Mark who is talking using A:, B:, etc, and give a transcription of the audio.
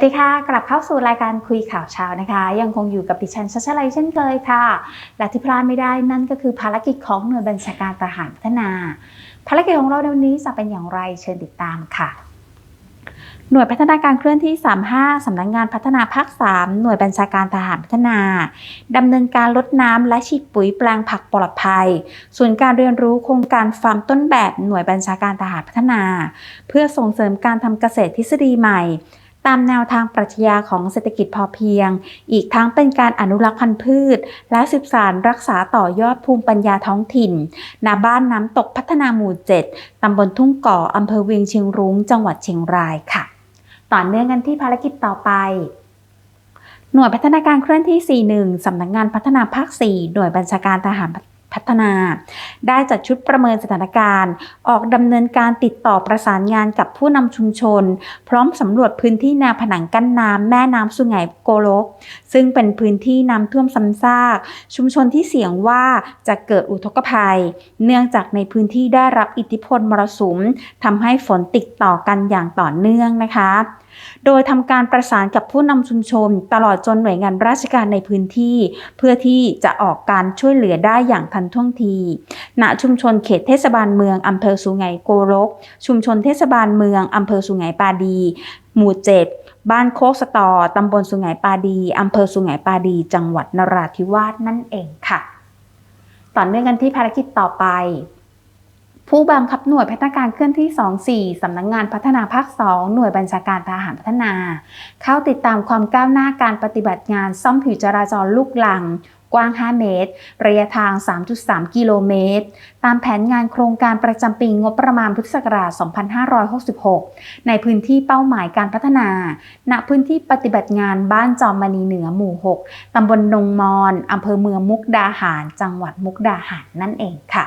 A: วัสดีค่ะ กลับเข้าสู่รายการคุยข่าวเช้านะคะ ยังคงอยู่กับดิฉันชัชลัยเช่นเคยค่ะ และที่พลาดไม่ได้นั่นก็คือภารกิจของหน่วยบัญชาการทหารพัฒนา ภารกิจของเราในวันนี้จะเป็นอย่างไรเชิญติดตามค่ะหน่วยพัฒนาการเคลื่อนที่ 35 สำนักงงานพัฒนาภาค 3 หน่วยบัญชาการทหารพัฒนา ดำเนินการลดน้ำและฉีดปุ๋ยแปลงผักปลอดภัย ส่วนการเรียนรู้โครงการฟาร์มต้นแบบหน่วยบัญชาการทหารพัฒนา เพื่อส่งเสริมการทำเกษตรทฤษฎีใหม่ ตามแนวทางปรัชญาของเศรษฐกิจพอเพียง อีกทั้งเป็นการอนุรักษ์พันธุ์พืช และสืบสานรักษาต่อยอดภูมิปัญญาท้องถิ่นณบ้านน้ำตกพัฒนาหมู่ 7ตำบลทุ่งก่ออำเภอเวียงเชียงรุ้ง จังหวัดเชียงรายค่ะ ต่อเนื่องกันที่ภารกิจต่อไปหน่วยพัฒนาการเคลื่อนที่ 41 สำนักงานพัฒนาภาค 4 หน่วยบัญชาการทหาร พัฒนา ได้จัดชุดประเมินสถานการณ์ ออกดำเนินการติดต่อประสานงานกับผู้นำชุมชน พร้อมสำรวจพื้นที่แนวผนังกั้นน้ำแม่น้ำสุไหงโกลก ซึ่งเป็นพื้นที่น้ำท่วมซ้ำซาก ชุมชนที่เสี่ยงว่าจะเกิดอุทกภัย เนื่องจากในพื้นที่ได้รับอิทธิพลมรสุมทำให้ฝนติดต่อกันอย่างต่อเนื่องนะคะ โดยทำการประสานกับผู้นำชุมชน ตลอดจนหน่วยงานราชการในพื้นที่ เพื่อที่จะออกการช่วยเหลือได้อย่างทันท่วงที ณ ชุมชนเขตเทศบาลเมืองอำเภอสุไหงโกรกชุมชนเทศบาลเมืองอำเภอสุไหงปาดี หมู่เจ็ดบ้านโคกสตอ ตำบลสุไหงปาดี อำเภอสุไหงปาดี จังหวัดนราธิวาสนั่นเองค่ะ ต่อเนื่องกันที่ภารกิจต่อไป ผู้บังคับหน่วยพัฒนาการเคลื่อนที่ 24 สำนักงงานพัฒนาภาค 2 หน่วยบัญชาการทหารพัฒนา เข้าติดตามความก้าวหน้าการปฏิบัติงานซ่อมผิวจราจรลูกหลัง กว้าง 5 เมตร ระยะทาง 3.3 กิโลเมตร ตามแผนงานโครงการประจำปีงบประมาณพุทธศักราช 2566 ในพื้นที่เป้าหมายการพัฒนา ณ พื้นที่ปฏิบัติงานบ้านจอมมณีเหนือหมู่ 6 ตำบลนงมอน อำเภอเมืองมุกดาหาร จังหวัดมุกดาหารนั่นเองค่ะ